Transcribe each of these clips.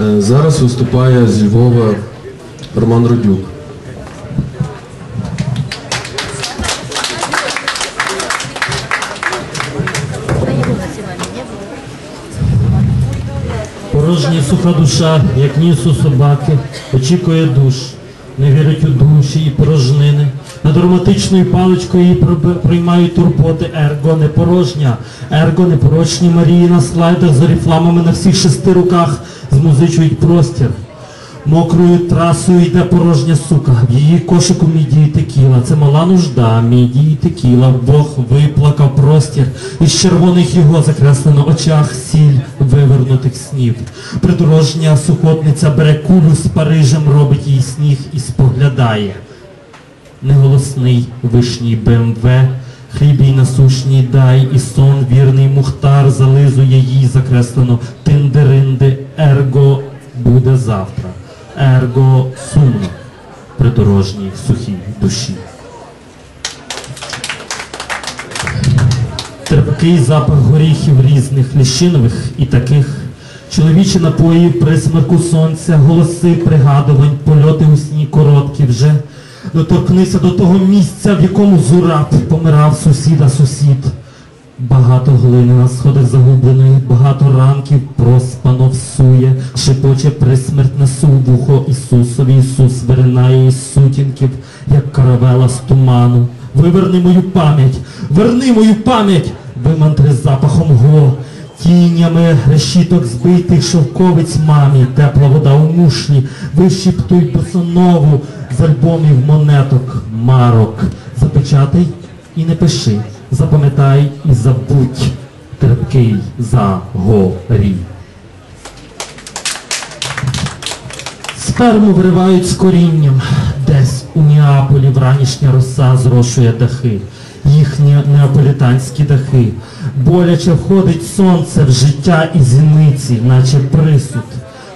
Е, Зараз виступає зі Львова Роман Родюк. Порожня суха душа, як ніс у собаки, очікує душ, не вірить у душі і порожнини. Над ароматичною паличкою її приймають турботи, ерго не порожня, ерго непорочні Марії на слайдах з оріфламами на всіх шести руках змузичують простір. Мокрою трасою йде порожня сука, в її кошику мідії текіла. Це мала нужда, мідії текіла. Бог виплакав простір, із червоних його закреслено очах сіль вивернутих снів. Придорожня сухотниця бере кулю з Парижем, робить їй сніг і споглядає. Неголосний вишній БМВ, хліб їй насушній дай, і сон вірний мухтар зализує їй закреслено тиндеринди, ерго буде завтра, ерго сумно, придорожній сухій душі. Терпкий запах горіхів різних, ліщинових і таких. Чоловічі напої при смерку сонця, голоси пригадувань, польоти у сні короткі вже. Доторкнися до того місця, в якому зураб помирав сусіда сусід. Багато глини на сходах загубленої, багато ранків проспано всує, шепоче присмертне сувухо Ісусові, Ісус виринає із сутінків, як каравела з туману. Виверни мою пам'ять, верни мою пам'ять, вимантри запахом го, тінями решіток збитих шовковиць мамі, тепла вода у мушлі, вишіптуй босонову з альбомів монеток, марок. Запечатай і не пиши, запам'ятай і забудь, терпкий загорі. Сперму виривають з корінням, десь у Неаполі вранішня роса зрошує дахи, їхні неаполітанські дахи. Боляче входить сонце в життя і зіниці, наче присуд.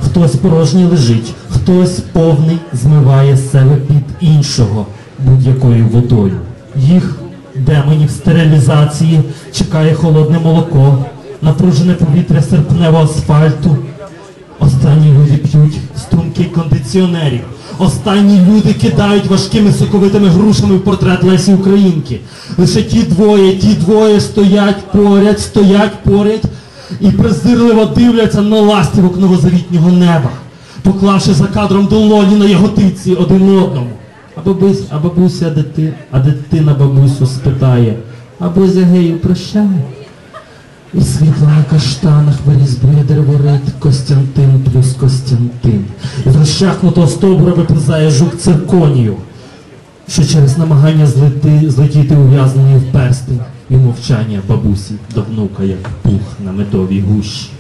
Хтось порожній лежить, хтось повний змиває себе під іншого будь-якою водою. Їх демонів стерилізації чекає холодне молоко, напружене повітря серпневого асфальту. Останні люди п'ють струмки кондиціонерів. Останні люди кидають важкими соковитими грушами в портрет Лесі Українки. Лише ті двоє, ті двоє стоять поряд, стоять поряд і презирливо дивляться на ластівок новозавітнього неба, поклавши за кадром долоні на яготиці один одному. А бабусь, а бабуся дити, а дитина бабусю спитає, а бозя гею прощає. І світло на каштанах вирізбує дерворит Костянтин плюс Костянтин. І з розчахнутого стовбура виповзає жук цирконію, що через намагання злети, злетіти ув'язнений в перстень і мовчання бабусі до внука, як пух на медовій гущі.